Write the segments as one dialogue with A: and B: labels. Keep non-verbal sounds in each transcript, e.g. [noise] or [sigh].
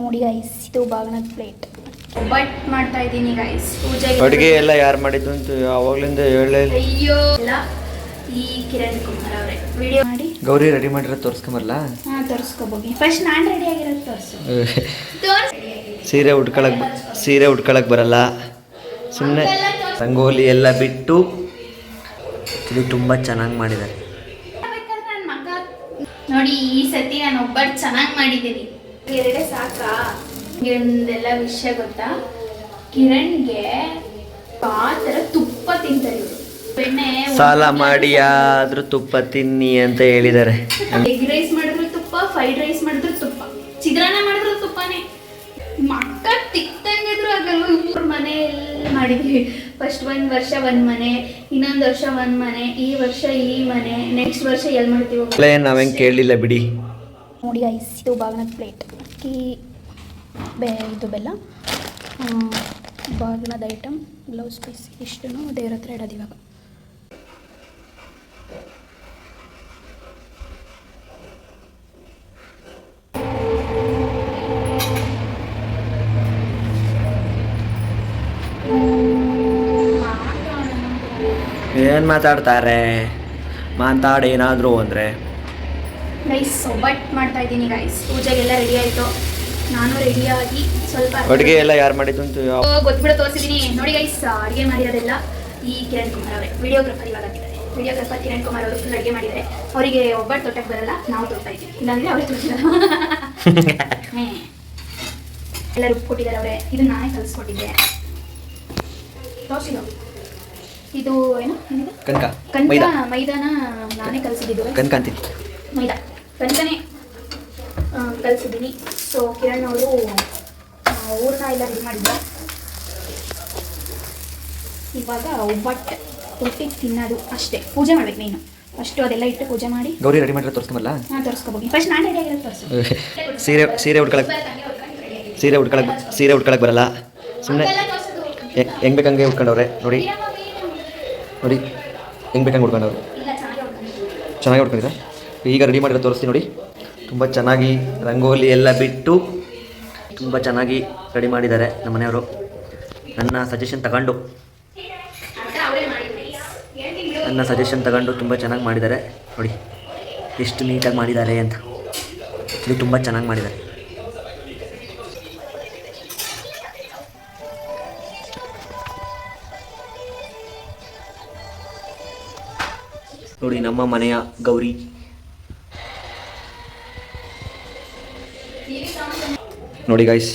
A: ನೋಡಿ ಗೈಸ್ ಇದು ಬಾಗಣದ plate but ಮಾಡ್ತಾ ಇದ್ದೀನಿ ಗೈಸ್ ಪೂಜೆಗೆ
B: ಅಡುಗೆ ಎಲ್ಲ ಯಾರು ಮಾಡಿದ್ದು ಅಂತ ಅವಾಗ್ಲಿಂದ ಹೇಳೇ ಇಲ್ಲ.
A: ಅಯ್ಯೋ ಇಲ್ಲ. ಈ ಕಿರಣ್ ಕುಮಾರ್ ಅವರೇ. ವಿಡಿಯೋ ಮಾಡಿ.
B: ಗೌರಿ ರೆಡಿ ಮಾಡಿರೋದು ತೋರಿಸ್ಕೊಂಬರಲ್ಲ
A: ಹಾ ತೋರಿಸ್ಕೋಬೋಗಿ. ಫಸ್ಟ್ ನಾನು ರೆಡಿ ಆಗಿರೋದು ತೋರಿಸು. ತೋರಿಸ್.
B: ಸೀರೆ ಉಟ್ಕೊಳಕ್ ಬ- ಸೀರೆ ಉಟ್ಕೊಳಕ್ ಬರಲ್ಲ. ಸುಮ್ಮನೆ ರಂಗೋಲಿ ಎಲ್ಲ ಬಿಟ್ಟು ಇದು ತುಂಬ ಚೆನ್ನಾಗಿ ಮಾಡಿದ್ದಾರೆ.
A: ಬೇಕಾದ್ರೆ ನನ್ ಮಗ ನೋಡಿ ಈ ಸತಿ ನಾನು ಒಬ್ಬಟ್ಟು ಚೆನ್ನಾಗಿ ಮಾಡಿದ್ದೀನಿ. ಎರಡೇ ಸಾಕಾ? ಒಂದೆಲ್ಲ ವಿಷಯ ಗೊತ್ತಾ? ಕಿರಣ್ಗೆ ಆ ಥರ ತುಪ್ಪ ತಿಂತಾರೆ ಇವರು. ಬೆಣ್ಣೆ
B: ಸಾಲ ಮಾಡಿ ಆದ್ರೂ ತುಪ್ಪ ತಿನ್ನಿ ಅಂತ ಹೇಳಿದ್ದಾರೆ
A: ಎಗ್ ರೈಸ್ ಮಾಡಿದ್ರು ತುಪ್ಪ ಫ್ರೈಡ್ ರೈಸ್ ಮಾಡಿದ್ರು ತುಪ್ಪ. ಚಿತ್ರಾನ್ನ ಮಾಡಿದ್ರು ತುಪ್ಪನೇ. ಮಕ್ಕ ತಿಕ್ತಂಗಿದ್ರು ಆಗಲ್ಲ ಇವ್ರ ಮನೆ ಎಲ್ಲ ಮಾಡಿದ್ವಿ. ಫಸ್ಟ್ ಒಂದ್ ವರ್ಷ ಒಂದ್ ಮನೆ ಇನ್ನೊಂದ್ ವರ್ಷ ಒಂದ್ ಮನೆ ಈ ವರ್ಷ ಈ ಮನೆ ನೆಕ್ಸ್ಟ್ ವರ್ಷ ಎಲ್ ಮಾಡ್ತೀವಿ?
B: ನಾವೇನ್ ಕೇಳಿಲ್ಲ ಕೇಳಲಿಲ್ಲ ಬಿಡಿ.
A: ನೋಡಿ ಐಸ್ ಇದು ಪ್ಲೇಟ್ ಅಕ್ಕಿ ಬೆ, ಇದು ಬೆಲ್ಲ ಬಾಗಿನದ ಐಟಮ್ ಬ್ಲೌಸ್ ಪೀಸ್ ಇಷ್ಟನ್ನು ದೇವ್ರ ಹತ್ರ ಇಡೋದು ಇವಾಗ.
B: ಏನು ಮಾತಾಡ್ತಾರೆ? ಮಾತಾಡಿ ಏನಾದರೂ ಅಂದರೆ.
A: ಗೈಸ್ ಒಬ್ಬಟ್ಟು ಮಾಡ್ತಾ ಇದ್ದೀನಿ ಗೈಸ್ ಪೂಜೆಗೆಲ್ಲ ರೆಡಿ ಆಯ್ತು. ನಾನು ರೆಡಿಯಾಗಿ ಸ್ವಲ್ಪ
B: ಅಡುಗೆ ಎಲ್ಲ ಯಾರು ಮಾಡಿದ್ದು ಅಂತ
A: ತೋರಿಸಿದೀನಿ. ತೋರಿಸಿದ್ದೀನಿ ನೋಡಿ ಗೈಸ್ ಅಡುಗೆ ಮಾಡಿರೋದೆಲ್ಲ ಈ ಕಿರಣ್ ಕುಮಾರ್ ಅವರೇ. ವಿಡಿಯೋಗ್ರಫರ್ ಇವಾಗ ವಿಡಿಯೋಗ್ರಫರ್ ಕಿರಣ್ ಕುಮಾರ್ ಅವರು ಫುಲ್ ಅಡುಗೆ ಮಾಡಿದ್ದಾರೆ. ಅವರಿಗೆ ಒಬ್ಬಟ್ಟು ತೊಟ್ಟಕ್ಕೆ ಬರಲ್ಲ ನಾವು ತೊಡ್ತಾ ಇದ್ದೀವಿ. ಇಲ್ಲಾಂದ್ರೆ ಅವ್ರಿಗೆ ತೊಟ್ಟಿಲ್ಲ [laughs] ಎಲ್ಲ ರುಬ್ಬು ಕೊಟ್ಟಿದ್ದಾರೆ ಅವರೇ. ಇದು ನಾನೇ ಕಲಿಸ್ಕೊಟ್ಟಿದ್ದೆ. ತೋರಿಸಿದ್ದು ಇದು ಏನು?
B: ಕನಕ
A: ಕನಕ
B: ಮೈದಾ.
A: ಮೈದಾನ ನಾನೇ ಕಲಿಸಿದ್ದು
B: ಕನಕ ಅಂತೀನಿ
A: ಮೈದಾ. ಕನಕನೇ ಕಲಿಸಿದ್ದೀನಿ ಸೊ ಕಿರಣ್ ಅವರು ಊರನ್ನ ಎಲ್ಲ ರೆಡಿ ಮಾಡಿದ್ರು? ಇವಾಗ ಒಬ್ಬಟ್ಟು ರೊಟ್ಟಿ ತಿನ್ನೋದು ಅಷ್ಟೇ. ಪೂಜೆ ಮಾಡ್ಬೇಕು ನೀನು. ಫಸ್ಟು ಅದೆಲ್ಲ ಇಟ್ಟು ಪೂಜೆ ಮಾಡಿ.
B: ಗೌರಿ ರೆಡಿ ಮಾಡಿರೋ ತೋರಿಸ್ಕೊಂಬಲ್ಲ?
A: ಹಾಂ ತೋರಿಸ್ಕೋಬೋದು. ಫಸ್ಟ್ ನಾನು ರೆಡಿ ಆಗಿರೋದು ತೋರಿಸು.
B: ಸೀರೆ ಸೀರೆ ಉಟ್ಕೊಳಕ್ ಸೀರೆ ಉಟ್ಕೊಳಕ್ ಸೀರೆ ಉಟ್ಕೊಳಕ್ ಬರಲ್ಲ. ಸುಮ್ಮನೆ ಹೆಂಗ್ ಬೇಕಂಗೆ ಉಟ್ಕೊಂಡವ್ರೆ? ನೋಡಿ. ನೋಡಿ. ಹೆಂಗ್ ಬೇಕಂಗೆ ಉಟ್ಕೊಂಡವ್ರು.
A: ಚೆನ್ನಾಗಿ
B: ಉಟ್ಕೊಂಡಿದ್ರೆ? ಈಗ ರೆಡಿ ಮಾಡಿರೋ ತೋರಿಸ್ತೀನಿ ನೋಡಿ. ತುಂಬ ಚೆನ್ನಾಗಿ ರಂಗೋಲಿ ಎಲ್ಲ ಬಿಟ್ಟು ತುಂಬ ಚೆನ್ನಾಗಿ ರೆಡಿ ಮಾಡಿದ್ದಾರೆ ನಮ್ಮ ಮನೆಯವರು. ನನ್ನ ಸಜೆಷನ್ ತಗೊಂಡು. ನನ್ನ ಸಜೆಷನ್ ತಗೊಂಡು ತುಂಬ ಚೆನ್ನಾಗಿ ಮಾಡಿದ್ದಾರೆ. ನೋಡಿ, ಎಷ್ಟು ನೀಟಾಗಿ ಮಾಡಿದ್ದಾರೆ ಅಂತ. ಇದು ತುಂಬ ಚೆನ್ನಾಗಿ ಮಾಡಿದ್ದಾರೆ. ನೋಡಿ, ನಮ್ಮ ಮನೆಯ ಗೌರಿ. ನೋಡಿ ಗೈಸ್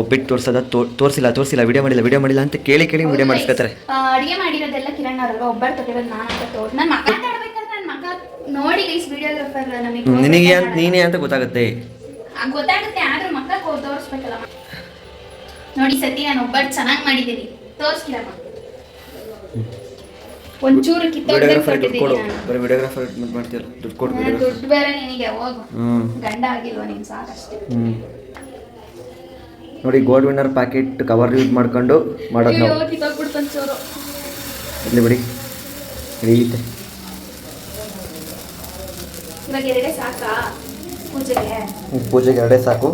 B: ಒಬ್ಬಿಟ್ಟು ತೋರ್ಸದ ತೋರಿಸಿಲ್ಲ ತೋರಿಸಿಲ್ಲ ವಿಡಿಯೋ ಮಾಡಿಲ್ಲ ವಿಡಿಯೋ ಮಾಡಿಲ್ಲ ಅಂತ ಕೇಳಿ ಕೇಳಿ ವಿಡಿಯೋ ಮಾಡಿಸ್ಕೊತಾರೆ.
A: ಅಡಿಗೆ ಮಾಡಿರೋದೆಲ್ಲ ಕಿರಣ್ ಅವರಲ್ವಾ ಒಬ್ಬರು ತೊಟ್ಟಿರೋದು ನಾನು ಅಂತ ತೋರ್ ನನ್ನ ಮಗ ಮಾತಾಡ್ಬೇಕಾದ್ರೆ ನನ್ನ ಮಗ ನೋಡಿ ಗೈಸ್ ವಿಡಿಯೋಗ್ರಾಫರ್ ನಮಗೆ.
B: ನಿನಗೆ ನೀನೇ ಅಂತ ಗೊತ್ತಾಗುತ್ತೆ.
A: ಗೊತ್ತಾಗುತ್ತೆ ಆದ್ರೂ ಮಕ್ಕ ತೋರಿಸ್ಬೇಕಲ್ಲ ನೋಡಿ ಸತಿ ನಾನು ಒಬ್ಬರು ಚೆನ್ನಾಗಿ ಮಾಡಿದ್ದೀನಿ. ತೋರಿಸ್ಕಿಲ್ಲಮ್ಮ ಒಂಚೂರು
B: ವಿಡಿಯೋಗ್ರಾಫರ್ ದುಡ್ಡು ಕೊಡು. ಬರೀ ವಿಡಿಯೋಗ್ರಾಫರ್ ಮಾಡ್ತೀಯಲ್ಲ. ದುಡ್ಡು ಕೊಡು
A: ದುಡ್ಡು ಬೇರೆ ನಿನಗೆ ಹೋಗು. ಗಂಡ ಆಗಿಲ್ವಾ ನೀನು ಸಾಕಷ್ಟೇ.
B: ನೋಡಿ Gold Winner packet cover use ಮಾಡ್ಕೊಂಡು ಮಾಡೋದು ನಾವು. ಇಲ್ಲಿ ಬಿಡಿ. ಹಿಡಿಯುತ್ತೆ.
A: ಇವಾಗ ಎರಡೇ ಸಾಕಾ ಪೂಜೆಗೆ?
B: ಎರಡೇ ಸಾಕು.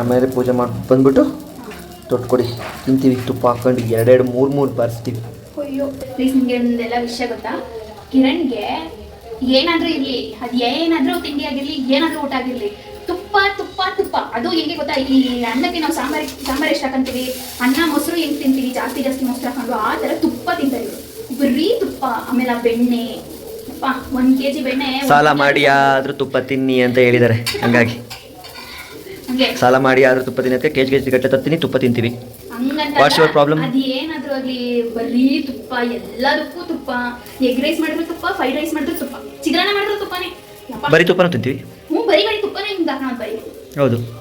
A: ಆಮೇಲೆ
B: ಪೂಜೆ ಮಾಡಿ ಬಂದ್ಬಿಟ್ಟು ತೊಟ್ಟು ಕೊಡಿ ತಿಂತೀವಿ ತುಪ್ಪ ಹಾಕೊಂಡು ಎರಡೆರಡು ಮೂರು ಮೂರು ಬಾರಿಸ್ತೀವಿ.
A: ಅಯ್ಯೋ ಪ್ಲೀಸ್ ನಿಮಗೆ ಒಂದೆಲ್ಲ ವಿಷಯ ಗೊತ್ತಾ? ಕಿರಣ್ಗೆ ಏನಾದ್ರೂ ಇರ್ಲಿ ಅದು ಏನಾದ್ರೂ ತಿಂಡಿ ಆಗಿರಲಿ ಏನಾದ್ರೂ ಊಟ ಆಗಿರ್ಲಿ ಅದು ಹೆಂಗೆ ಗೊತ್ತಾ? ಈ ಅನ್ನಕ್ಕೆ ನಾವು ಸಾಂಬಾರ್ ಸಾಂಬಾರ್ ಎಷ್ಟು ಹಾಕಂತೀವಿ? ಅನ್ನ ಮೊಸರು ಹೆಂಗ್ ತಿಂತೀವಿ? ಜಾಸ್ತಿ ಜಾಸ್ತಿ ಮೊಸರು ಹಾಕೊಂಡು ಆ ತರ ತುಪ್ಪ ತಿಂತಾರೆ ಬರೀ ತುಪ್ಪ ಆಮೇಲೆ ಆ ಬೆಣ್ಣೆ. ಒಂದ್ ಕೆಜಿ ಬೆಣ್ಣೆ
B: ಸಾಲ ಮಾಡಿ ಆದ್ರೂ ತುಪ್ಪ ತಿನ್ನಿ ಅಂತ ಹೇಳಿದ್ದಾರೆ. ಹಂಗಾಗಿ.
A: ಹಂಗೆ.
B: ಸಾಲ ಮಾಡಿ ಆದ್ರೂ ತುಪ್ಪ ತಿನ್ನಕ್ಕೆ ಕೆ ಜಿ ಕೆ ತರ್ತೀನಿ ಗಟ್ಟೆ ತತ್ತೀನಿ ತುಪ್ಪ ತಿಂತೀವಿ. your
A: ಅದು ಏನಾದ್ರೂ ಆಗ್ಲಿ ಬರೀ ತುಪ್ಪ ಎಲ್ಲದಕ್ಕೂ ತುಪ್ಪ. ಎಗ್ ರೈಸ್ ಮಾಡಿದ್ರು ತುಪ್ಪ ಫ್ರೈಡ್ ರೈಸ್ ಮಾಡಿದ್ರು ತುಪ್ಪ. ಚಿತ್ರಾನ್ನ ಮಾಡಿದ್ರು ತುಪ್ಪನೇ.
B: ಬರೀ ತುಪ್ಪನೂ ತಿಂತೀವಿ.
A: ಹ್ಞೂ ಬರೀ ಬರೀ ತುಪ್ಪನೇ ಹಿಂಗೆ ಬರೀ.
B: ಹೌದು.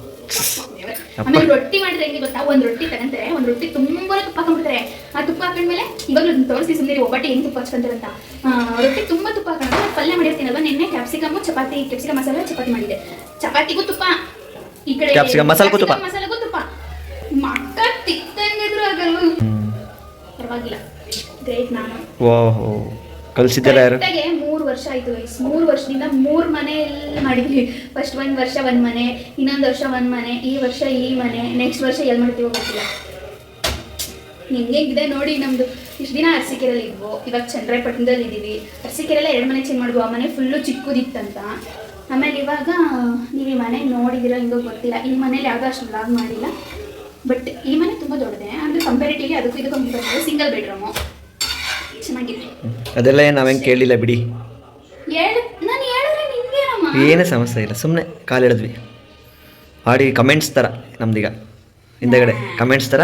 A: ಆಮೇಲೆ ರೊಟ್ಟಿ ಮಾಡಿದ್ರೆ ಹೆಂಗೆ ಗೊತ್ತಾ? ಒಂದ್ ರೊಟ್ಟಿ ತಗಂತಾರೆ ಒಂದ್ ರೊಟ್ಟಿ ತುಂಬಾ ತುಪ್ಪ ಹಾಕೊಂಡ್ಬಿಡ್ತಾರೆ ಆ ತುಪ್ಪ ಹಾಕೊಂಡ್ಮೇಲೆ ಇವಾಗಲೂ ತೋರಿಸಿ ಸುಮ್ಮನೆ ಒಬ್ಬಟ್ಟು ಹೆಂಗ್ ತುಪ್ಪ ಹಚ್ಕೊಂತಾರೆ ಅಂತ ಆ, ರೊಟ್ಟಿ ತುಂಬಾ ತುಪ್ಪ ಹಾಕೊಂಡು ನಾನ್ ಪಲ್ಯ ಮಾಡಿರ್ತೀನಲ್ವಾ ನಿನ್ನೆ ಕ್ಯಾಪ್ಸಿಕಮ್ ಚಪಾತಿ ಕ್ಯಾಪ್ಸಿಕಮ್ ಮಸಾಲ ಚಪಾತಿ ಮಾಡಿದೆ. ಚಪಾತಿಗೂ ತುಪ್ಪ. ಈ ಕಡೆ
B: ಮಸಾಲೆಗೂ ತುಪ್ಪ.
A: ಮಸಾಲಗೂ ತುಪ್ಪ. ಮಕ್ಕ ತಿಕ್ತಂಗಿದ್ರು ಆಗಲ್ವ ಪರವಾಗಿಲ್ಲ. ಗ್ರೇಟ್ ನಾನು.
B: ಓಹೋ. ಕಲಿಸಿದ್ದೆಲ್ಲ ಯಾರು?
A: ಕರೆಕ್ಟಾಗಿ ಮೂರು ವರ್ಷ ಆಯ್ತು ಗೈಸ್ ಮೂರು ವರ್ಷದಿಂದ ಮೂರ್ ಮನೆಯಲ್ಲಿ ಮಾಡಿದ್ವಿ. ಫಸ್ಟ್ ಒಂದ್ ವರ್ಷ ಒಂದ್ ಮನೆ ಇನ್ನೊಂದ್ ವರ್ಷ ಒಂದ್ ಮನೆ ಈ ವರ್ಷ ಈ ಮನೆ ನೆಕ್ಸ್ಟ್ ವರ್ಷ ಎಲ್ ಮಾಡ್ತೀವೋ ಗೊತ್ತಿಲ್ಲ. ಹೆಂಗಿದೆ ನೋಡಿ ನಮ್ದು. ಇಷ್ಟು ದಿನ ಅರಸೀಕೆರೆಯಲ್ಲಿ ಇದ್ವು. ಇವಾಗ ಚಂದ್ರಾಯಪಟ್ಟಣದಲ್ಲಿ ಇದ್ದೀವಿ ಅರಸಿಕೆರೆಲ್ಲ ಎರಡು ಮನೆ ಚೇಂಜ್ ಮಾಡಿದ್ವು. ಆ ಮನೆ ಫುಲ್ಲು ಚಿಕ್ಕದಿತ್ತಂತ. ಆಮೇಲೆ ಇವಾಗ ನೀವು ಈ ಮನೆ ನೋಡಿದಿರೋ ಹಿಂಗೋ ಗೊತ್ತಿಲ್ಲ. ಈ ಮನೇಲಿ ಯಾವುದೋ ಅಷ್ಟು ಲಾಗ್ ಮಾಡಿಲ್ಲ. ಬಟ್ ಈ ಮನೆ ತುಂಬ ದೊಡ್ಡದೆ. ಅಂದರೆ ಕಂಪೇರಿಟಿವ್ಲಿ ಅದಕ್ಕೂ ಇದಕ್ಕೂ ಸಿಂಗಲ್ ಬೆಡ್ರೂಮು ಚೆನ್ನಾಗಿದೆ.
B: ಅದೆಲ್ಲ ಏನು ನಾವೇನು ಕೇಳಲಿಲ್ಲ ಬಿಡಿ. ಏನೇ ಸಮಸ್ಯೆ ಇಲ್ಲ ಸುಮ್ಮನೆ ಕಾಲು ಹೇಳಿದ್ವಿ ಆಡಿ ಕಮೆಂಟ್ಸ್ ಥರ ನಮ್ದೀಗ ಹಿಂದೆಗಡೆ ಕಮೆಂಟ್ಸ್ ಥರ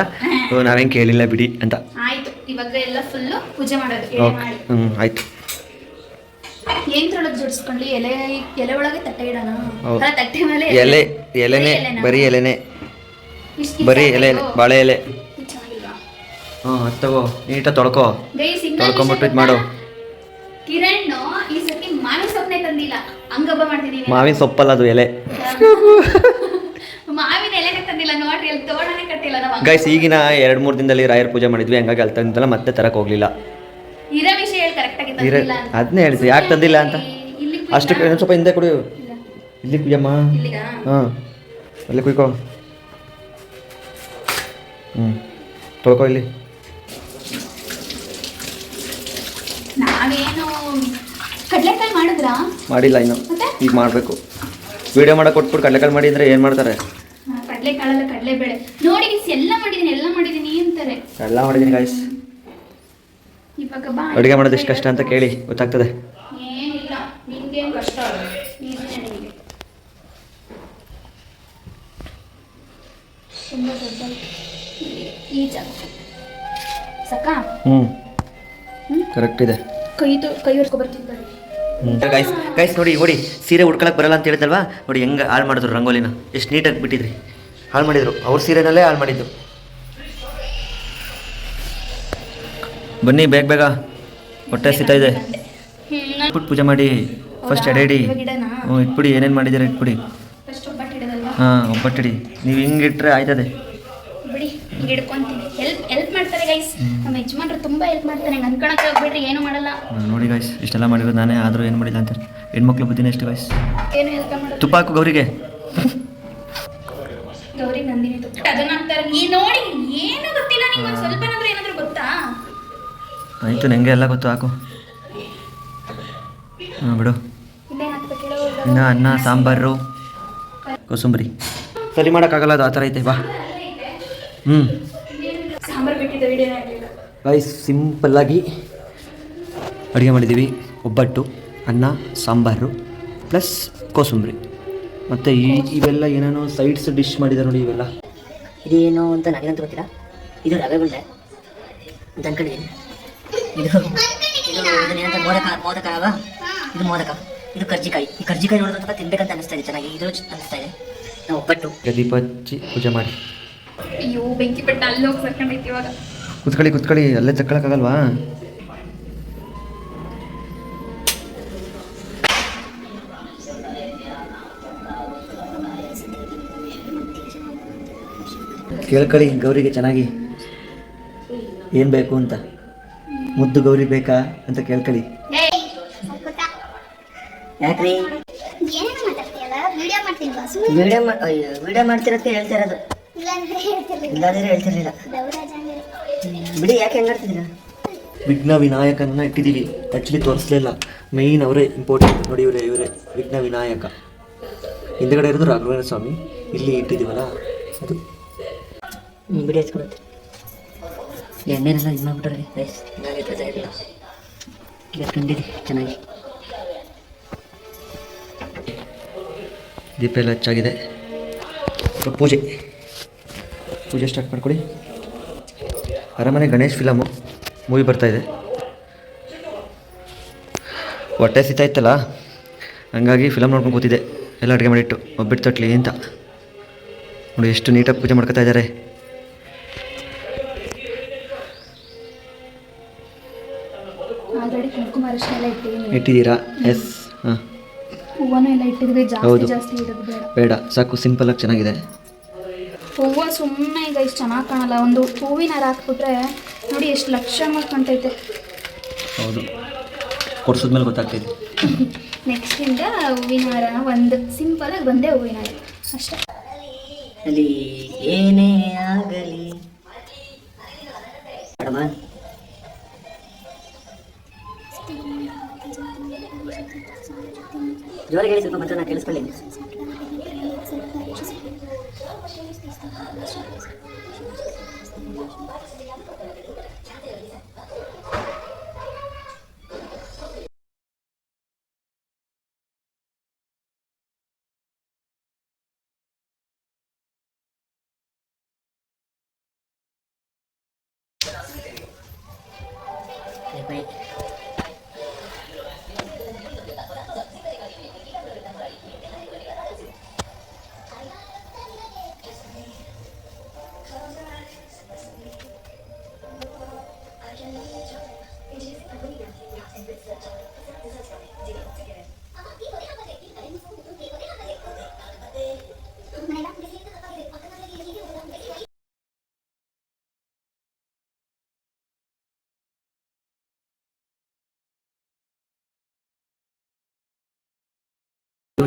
B: ನಾವೇನು ಕೇಳಿಲ್ಲ ಬಿಡಿ ಅಂತ.
A: ಆಯ್ತು ಇವಾಗ ಎಲ್ಲ ಫುಲ್ಲು ಪೂಜೆ ಮಾಡೋದು ಎಲೆ
B: ಓಕೆ. ಹ್ಞೂ ಆಯಿತು.
A: ಜೋಡಿಸ್ಕೊಂಡ್ಲಿ? ಎಲೆ ಎಲೆ ಒಳಗೆ ತಟ್ಟೆ ಇಡೋಣ. ತಟ್ಟೆ ಮೇಲೆ
B: ಎಲೆ. ಎಲೆನೇ ಬರೀ ಎಲೆನೇ. ಬರೀ ಎಲೆ ಬಾಳೆ ಎಲೆ? ಹ್ಞೂ ಅದು ತಗೋ ನೀಟಾಗಿ ತೊಳ್ಕೊ.
A: ಇನ್ನೊಂದ್
B: ತೊಳ್ಕೊಂಬಿಟ್ಟು ಇದು ಮಾಡು?
A: ಕಿರಣ್ ಈ ಸತಿ ಮಾವಿನ ಸೊಪ್ಪನೆ ತಂದಿಲ್ಲ. ಹಂಗಬ್ಬ ಮಾಡ್ತಿದೀನಿ
B: ಮಾವಿನ ಸೊಪ್ಪಲ್ಲ ಅದು ಎಲೆ. [laughs]
A: ಮಾವಿನ ಎಲೆ ತಂದಿಲ್ಲ ನೋಡ್ರಿ ಅಲ್ಲಿ ತೋಡನೆ ಕಟ್ಟಿಲ್ಲ ನಾವು
B: ಗೈಸ್ ಈಗಿನ ಎರಡು ಮೂರು ದಿನದಲ್ಲಿ ರಾಯರ್ ಪೂಜೆ ಮಾಡಿದ್ವಿ ಹಂಗಾಗಿ ಅಲ್ಲಿ ತಂದಿದ್ದಲ್ಲ ಮತ್ತೆ ತರಕ್ಕೆ ಹೋಗಲಿಲ್ಲ.
A: ಇರೋ ವಿಷಯ ಹೇಳಿ ಕರೆಕ್ಟ್ ಆಗಿ ತಂದಿಲ್ಲ
B: ಅದನ್ನೇ ಹೇಳ್ತೀವಿ ಯಾಕೆ ತಂದಿಲ್ಲ ಅಂತ? ಅಷ್ಟು ಇನ್ನೊಂದು ಸ್ವಲ್ಪ ಹಿಂದೆ ಕುಡಿಯು.
A: ಇಲ್ಲಿ
B: ಕುಯ್ಯಮ್ಮ. ಹಾಂ ಅಲ್ಲಿ ಕುಯ್ಕೋ. ಹ್ಞೂ. ತೊಳ್ಕೊ ಇಲ್ಲಿ
A: ನಾವೇನು ಕಡ್ಲೆಕಾಯಿ ಮಾಡಿದ್ರಾ?
B: ಮಾಡಿಲ್ಲ ಇನ್ನು.
A: ಮತ್ತೆ?
B: ಈಗ ಮಾಡಬೇಕು. ವಿಡಿಯೋ ಮಾಡಕ್ಕೆ ಕೊಟ್ಬಿಟ್ಟು ಕಡಲೆಕಾಯಿ ಮಾಡಿ ಅಂದರೆ ಏನು ಮಾಡ್ತಾರೆ?
A: ಕಡಲೆಕಾಳಲ್ಲ ಕಡಲೆಬೇಳೆ. ನೋಡಿ guys, ಎಲ್ಲ ಮಾಡಿದೀನಿ ಎಲ್ಲ ಮಾಡಿದೀನಿ ಅಂತಾರೆ.
B: ಎಲ್ಲ ಮಾಡಿದ್ದೀನಿ ಗಾಯ್ಸ್
A: ಇವಾಗ ಬಾ
B: ಅಡುಗೆ ಮಾಡೋದು ಎಷ್ಟು ಕಷ್ಟ ಅಂತ ಕೇಳಿ ಗೊತ್ತಾಗ್ತದೆ.
A: ಏನಿಲ್ಲ ನಿಂಗೇನು ಕಷ್ಟ ತುಂಬ ದೊಡ್ಡ ಈ- ಜಾಗ
B: ಹ್ಞೂ
A: ಹ್ಮ್?
B: ಕರೆಕ್ಟ್ ಇದೆ.
A: ಕೈ ಕೈ ಬನ್ನಿ
B: ಗೈಸ್ ಗೈಸ್ ನೋಡಿ ನೋಡಿ ಸೀರೆ ಉಟ್ಕೊಳಕ್ಕೆ ಬರಲ್ಲ ಅಂತ ಹೇಳಿದಲ್ವಾ ನೋಡಿ ಹೆಂಗೆ ಹಾಳು ಮಾಡಿದ್ರು ರಂಗೋಲಿನ. ಎಷ್ಟು ನೀಟಾಗಿ ಬಿಟ್ಟಿದ್ರಿ. ಹಾಳು ಮಾಡಿದ್ರು. ಅವ್ರ ಸೀರೆನಲ್ಲೇ ಹಾಳು ಮಾಡಿದ್ದು. ಬನ್ನಿ ಬೇಗ ಬೇಗ. ಹೊಟ್ಟೆ ಸಿಗ್ತಾ ಇದೆ. ಇಟ್ಬಿಟ್ಟು ಪೂಜೆ ಮಾಡಿ ಫಸ್ಟ್ ಎಡೆ ಇಡಿ ಹ್ಞೂ ಇಟ್ಬಿಡಿ ಏನೇನು ಮಾಡಿದ್ದೀರಾ ಇಟ್ಬಿಡಿ. ಹಾಂ ಒಬ್ಬಟ್ಟಿಡಿ ನೀವು ಹಿಂಗೆ ಇಟ್ಟರೆ ಆಯ್ತದೆ.
A: ಯಜಮಾನ್ರು ತುಂಬಾ ಹೆಲ್ಪ್ ಮಾಡ್ತಾರೆ. ನಂಗೆ ಅನ್ಕೊಳಕ್ಕೆ ಹೋಗ್ಬಿಡ್ರಿ ಏನು ಮಾಡಲ್ಲ.
B: ನೋಡಿ ಗಾಯ್ಸ್ ಇಷ್ಟೆಲ್ಲ ಮಾಡಿರೋದು ನಾನೇ ಆದರೂ ಏನು ಮಾಡಿಲ್ಲ ಅಂತಾರೆ. ಹೆಣ್ಮಕ್ಳು ಬುದ್ಧಿನ ಎಷ್ಟು ಗಾಯ್ಸ್
A: ಏನು ಹೆಲ್ಪ್ ಮಾಡೋದು
B: ತುಪ್ಪ ಹಾಕು ಗೌರಿಗೆ.
A: ಗೌರಿ ನಂದಿನಿ ತುಪ್ಪ. ಅದನ್ನ ಹಾಕ್ತಾರೆ ನೀ ನೋಡಿ ಏನು ಗೊತ್ತಿಲ್ಲ ನಿಮ್ಗೆ ಒಂದ್ ಸ್ವಲ್ಪನಾದ್ರೂ ಏನಾದ್ರೂ ಗೊತ್ತಾ?
B: ಆಯಿತು ನನಗೆ ಎಲ್ಲ ಗೊತ್ತು ಹಾಕು. ಹಾಂ ಬಿಡು. ಇನ್ನು ಅನ್ನ ಸಾಂಬಾರು ಕೋಸಂಬರಿ. ಸರಿ ಮಾಡೋಕ್ಕಾಗಲ್ಲ ಅದು ಆ ಥರ ಐತೆ ಬಾ. ಹ್ಞೂ
A: ಸಾಂಬಾರು ಬಿಟ್ಟಿದ್ದ ವಿಡಿಯೋ
B: ರೈಸ್ ಸಿಂಪಲ್ಲಾಗಿ ಅಡುಗೆ ಮಾಡಿದ್ದೀವಿ. ಒಬ್ಬಟ್ಟು ಅನ್ನ ಸಾಂಬಾರು ಪ್ಲಸ್ ಕೋಸಂಬರಿ. ಮತ್ತು ಈ ಇವೆಲ್ಲ ಏನೇನೋ ಸೈಡ್ಸ್ ಡಿಶ್ ಮಾಡಿದ್ದಾರೆ ನೋಡಿ ಇವೆಲ್ಲ.
C: ಇದೇನು ಅಂತ ನನಗಂತ ಗೊತ್ತಿಲ್ಲ. ಇದು ರವೆ ಗುಂಡೆ ಅಂತ ಅನ್ಕೊಂಡಿದ್ದೀನಿ ಇದು ಇದು ಇದನ್ನೇನಂತ ಮೋದಕ ಮೋದಕ ಅಲ್ವಾ ಇದು ಮೋದಕ. ಇದು ಕರ್ಜಿಕಾಯಿ. ಈ ಕರ್ಜಿಕಾಯಿ ನೋಡಿದ್ರೆ ಸ್ವಲ್ಪ ತಿನ್ಬೇಕಂತ ಅನಿಸ್ತಾ ಇದೆ. ಚೆನ್ನಾಗಿ ಇದು ಅನಿಸ್ತಾ ಇದೆ. ನಾವು ಒಬ್ಬಟ್ಟು.
B: ದೀಪ ಹಚ್ಚಿ ಪೂಜೆ ಮಾಡಿ.
A: ಅಯ್ಯೋ ಬೆಂಕಿ ಪಟ್ಟ ಅಲ್ಲಿ ಹೋಗಿ ಸರ್ಕೊಂಡೈತಿ ಇವಾಗ.
B: ಕುತ್ಕೊಳ್ಳಿ ಕುತ್ಕೊಳ್ಳಿ ಅಲ್ಲೇ ತಕ್ಕೊಳಕ್ಕಾಗಲ್ವಾ? ಕೇಳ್ಕೊಳ್ಳಿ ಗೌರಿಗೆ ಚೆನ್ನಾಗಿ. ಏನು ಬೇಕು ಅಂತ? ಮುದ್ದು ಗೌರಿ ಬೇಕಾ ಅಂತ ಕೇಳ್ಕೊಳ್ಳಿ.
C: ಯಾಕ್ರಿ?
D: ವಿಡಿಯೋ
C: ಮಾಡ್ತಿರೋದಕ್ಕೆ ಹೇಳ್ತಾ ಇರೋದು.
D: ಇಲ್ಲಾಂದ್ರೆ ಹೇಳ್ತಿರ್ಲಿಲ್ಲ.
C: ಬಿಡಿ ಯಾಕೆ ಹೆಂಗಾಡ್ತಿದ್ದೀರಾ
B: ವಿಘ್ನ ವಿನಾಯಕನ ಇಟ್ಟಿದ್ದೀವಿ. ಆ್ಯಕ್ಚುಲಿ ತೋರಿಸ್ಲಿಲ್ಲ ಮೇಯ್ನ್ ಅವರೇ ಇಂಪಾರ್ಟೆಂಟ್ ನೋಡಿ ಇವರೇ ಇವರೇ. ವಿಘ್ನ ವಿನಾಯಕ. ಹಿಂದ್ಗಡೆ ಇರೋದು ರಾಘವೇಂದ್ರ ಸ್ವಾಮಿ. ಇಲ್ಲಿ ಇಟ್ಟಿದ್ದೀವಲ್ಲ ಅದು.
C: ಬಿಡಿ ಹಚ್ಕೊಳುತ್ತೆ ಎಣ್ಣೆನೆಲ್ಲ ಇದು ಮಾಡ್ಬಿಟ್ರೆ ರೈಸ್ ಚೆನ್ನಾಗೈತೆ ಇಲ್ಲ. ಈಗ ಕಂಡಿದೆ ಚೆನ್ನಾಗಿ.
B: ದೀಪ ಎಲ್ಲ ಹೆಚ್ಚಾಗಿದೆ. ಪೂಜೆ. ಪೂಜೆ ಸ್ಟಾರ್ಟ್ ಮಾಡ್ಕೊಳ್ಳಿ ಅರಮನೆ ಗಣೇಶ್ ಫಿಲಮು ಮೂವಿ ಬರ್ತಾ ಇದೆ. ಹೊಟ್ಟೆ ಸೀತಾ ಇತ್ತಲ್ಲ ಹಂಗಾಗಿ ಫಿಲಮ್ ನೋಡ್ಕೊಂಡು ಕೂತಿದ್ದೆ. ಎಲ್ಲ ಅಡುಗೆ ಮಾಡಿಟ್ಟು ಒಬ್ಬಿಟ್ಟು ತಟ್ಲಿ ಅಂತ. ನೋಡಿ ಎಷ್ಟು ನೀಟಾಗಿ ಪೂಜೆ ಮಾಡ್ಕೊತಾ ಇದ್ದಾರೆ. ಇಟ್ಟಿದ್ದೀರಾ? ಎಸ್ ಹಾಂ. ಹೌದು.
A: ಬೇಡ.
B: ಸಾಕು ಸಾಕು ಸಿಂಪಲಾಗಿ ಚೆನ್ನಾಗಿದೆ.
A: ಹೂವು ಸುಮ್ಮನೆ ಈಗ ಇಷ್ಟು ಚೆನ್ನಾಗಿ ಕಾಣಲ್ಲ. ಒಂದು ಹೂವಿನ ಹಾರ ಹಾಕ್ಬಿಟ್ರೆ ನೋಡಿ ಎಷ್ಟು ಲಕ್ಷಣವಾಗಿ ಕಾಣ್ತೈತೆ.
B: ಹೌದು. ಕೊಡ್ಸಿದ್ಮೇಲೆ ಗೊತ್ತಾಗ್ತಿದೆ
A: ನೆಕ್ಸ್ಟಿಂದ [laughs] ಹೂವಿನ ಹಾರ. ಒಂದು ಸಿಂಪಲಾಗಿ ಒಂದೇ ಹೂವಿನ ಹಾರ. ಅಷ್ಟೇ.
C: ಅಲ್ಲಿ ಏನೇ ಆಗಲಿ. ಜೋರಾಗಿ ಹೇಳಿ ಸ್ವಲ್ಪ ಮತ್ತೆ ನಾನು ಕೇಳಿಸ್ಕೊಳ್ಳಿ.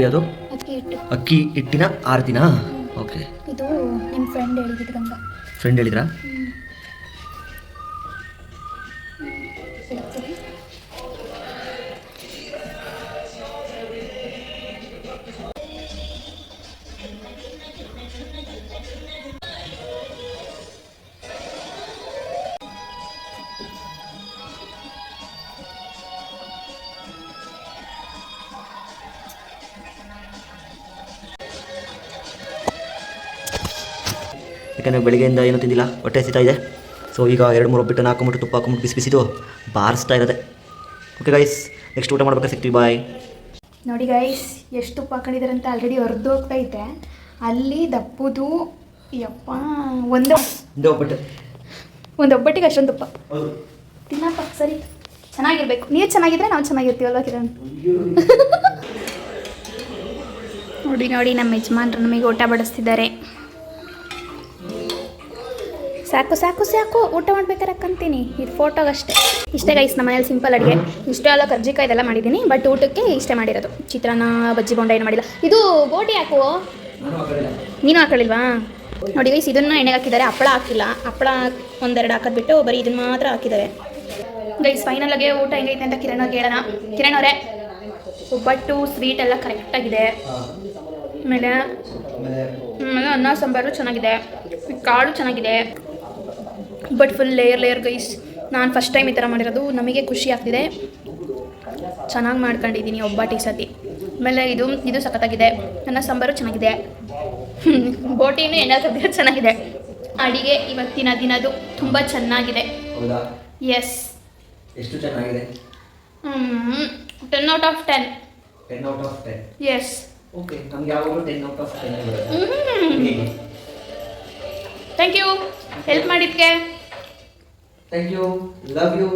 B: ಯಾವುದು?
A: ಅದಕ್ಕೆ ಇಟ್ಟು.
B: ಅಕ್ಕಿ ಹಿಟ್ಟಿನ ದಿನ? ಓಕೆ.
A: ಇದು ನಿಮ್ಮ ಫ್ರೆಂಡ್ ಹೇಳಿದ್ದು ಗಂಗ.
B: ಫ್ರೆಂಡ್ ಹೇಳಿದ್ರಾ? ಯಾಕಂದರೆ ಬೆಳಗ್ಗೆಯಿಂದ ಏನೂ ತಿಂದಿಲ್ಲ ಹೊಟ್ಟೆ ಸಿತಾ ಇದೆ. ಸೊ ಈಗ ಎರಡು ಮೂರು ಒಬ್ಬಿಟ್ಟು ನಾಲ್ಕು ಮುಟ್ಟು ತುಪ್ಪ ಹಾಕೊಂಬಿಟ್ಟು ಬಿಸಿ ಬಿಸಿದು ಬಾರಿಸ್ತಾ ಇರೋದೆ. ಓಕೆ ಗೈಸ್ ನೆಕ್ಸ್ಟ್ ಊಟ ಮಾಡ್ಬೇಕಾ ಸಿಗ್ತೀವಿ ಬಾಯ್
A: ನೋಡಿ ಗೈಸ್ ಎಷ್ಟು ತುಪ್ಪ ಹಾಕೊಂಡಿದ್ದಾರೆ ಅಂತ ಆಲ್ರೆಡಿ ಹೊರದು ಹೋಗ್ತಾ ಇದ್ದೆ ಅಲ್ಲಿ ದಪ್ಪುದು ಯಪ್ಪ ಒಂದು
B: ಒಬ್ಬಟ್ಟು.
A: ಒಂದು ಒಬ್ಬಟ್ಟಿಗೆ ಅಷ್ಟೊಂದು ತುಪ್ಪ. ತಿನ್ನಪ್ಪ ಸರಿ. ಚೆನ್ನಾಗಿರ್ಬೇಕು. ನೀವು ಚೆನ್ನಾಗಿದ್ರೆ ನಾವು ಚೆನ್ನಾಗಿರ್ತೀವಲ್ವಾ ಕಿರಣ್? ನೋಡಿ ನೋಡಿ ನಮ್ಮ ಯಜಮಾನ್ರು ನಮಗೆ ಊಟ ಬಡಿಸ್ತಿದ್ದಾರೆ. ಸಾಕು ಸಾಕು ಸಾಕು, ಊಟ ಮಾಡ್ಬೇಕಾರೆ ಕಂತೀನಿ. ಇದು ಫೋಟೋಗಷ್ಟೇ ಇಷ್ಟೇ ಗೈಸ್ ನಮ್ಮ ಮನೇಲಿ ಸಿಂಪಲ್ ಅಡುಗೆ. ಇಷ್ಟೇ ಎಲ್ಲ ಕರ್ಜಿಕಾಯಿ ಇದೆಲ್ಲ ಮಾಡಿದ್ದೀನಿ ಬಟ್ ಊಟಕ್ಕೆ ಇಷ್ಟೇ ಮಾಡಿರೋದು. ಚಿತ್ರಾನ್ನ, ಬಜ್ಜಿ ಬೋಂಡ ಏನು ಮಾಡಿಲ್ಲ. ಇದು ಗೋಟಿ ಹಾಕು ನೀನು ಹಾಕೊಳ್ಳಿಲ್ವಾ ನೋಡಿ ಗೈಸ್ ಇದನ್ನು ಎಣ್ಣೆಗೆ ಹಾಕಿದ್ದಾರೆ. ಹಪ್ಪಳ ಹಾಕಿಲ್ಲ. ಹಪ್ಪಳ ಒಂದೆರಡು ಹಾಕೋದು ಬಿಟ್ಟು ಬರೀ ಇದನ್ನು ಮಾತ್ರ ಹಾಕಿದ್ದಾರೆ. ಗೈಸ್ ಫೈನಲ್ ಆಗಿ ಊಟ ಹೆಂಗೈತೆ ಅಂತ ಕಿರಣ್ ಅವ್ರಿಗೆ ಹೇಳೋಣ. ಕಿರಣ್ ಅವರೇ ಒಬ್ಬಟ್ಟು ಸ್ವೀಟ್ ಎಲ್ಲ ಕರೆಕ್ಟಾಗಿದೆ ಆಮೇಲೆ ಆಮೇಲೆ ಅನ್ನ, ಸಾಂಬಾರು ಚೆನ್ನಾಗಿದೆ. ಕಾಳು ಚೆನ್ನಾಗಿದೆ. But full layer layer guys ನಾನು ಫಸ್ಟ್ ಟೈಮ್ ಈ ಥರ ಮಾಡಿರೋದು. ನಮಗೆ ಖುಷಿ ಆಗ್ತಿದೆ. ಚೆನ್ನಾಗಿ ಮಾಡ್ಕೊಂಡಿದ್ದೀನಿ ಒಬ್ಬಟ್ಟು ಈ ಸತಿ ಆಮೇಲೆ ಇದು ಇದು ಸಖತ್ತಾಗಿದೆ. ಅನ್ನ ಸಾಂಬಾರು ಚೆನ್ನಾಗಿದೆ. ಬೋಟಿನೂ ಎಣ್ಣೆ ಕಬ್ಬಿರೋ ಚೆನ್ನಾಗಿದೆ. ಅಡಿಗೆ ಇವತ್ತಿನ ದಿನದು ತುಂಬ ಚೆನ್ನಾಗಿದೆ. ಎಸ್
B: ಎಷ್ಟು ಚೆನ್ನಾಗಿದೆ?
A: Ten out of ten
B: ten out of ten
A: yes
B: okay ನಮ್ಗೆ ಯಾವಾಗಲೂ ten out of ten
A: thank you help ಮಾಡಿದ್ದಕ್ಕೆ
B: ಥ್ಯಾಂಕ್ ಯು ಲವ್ ಯು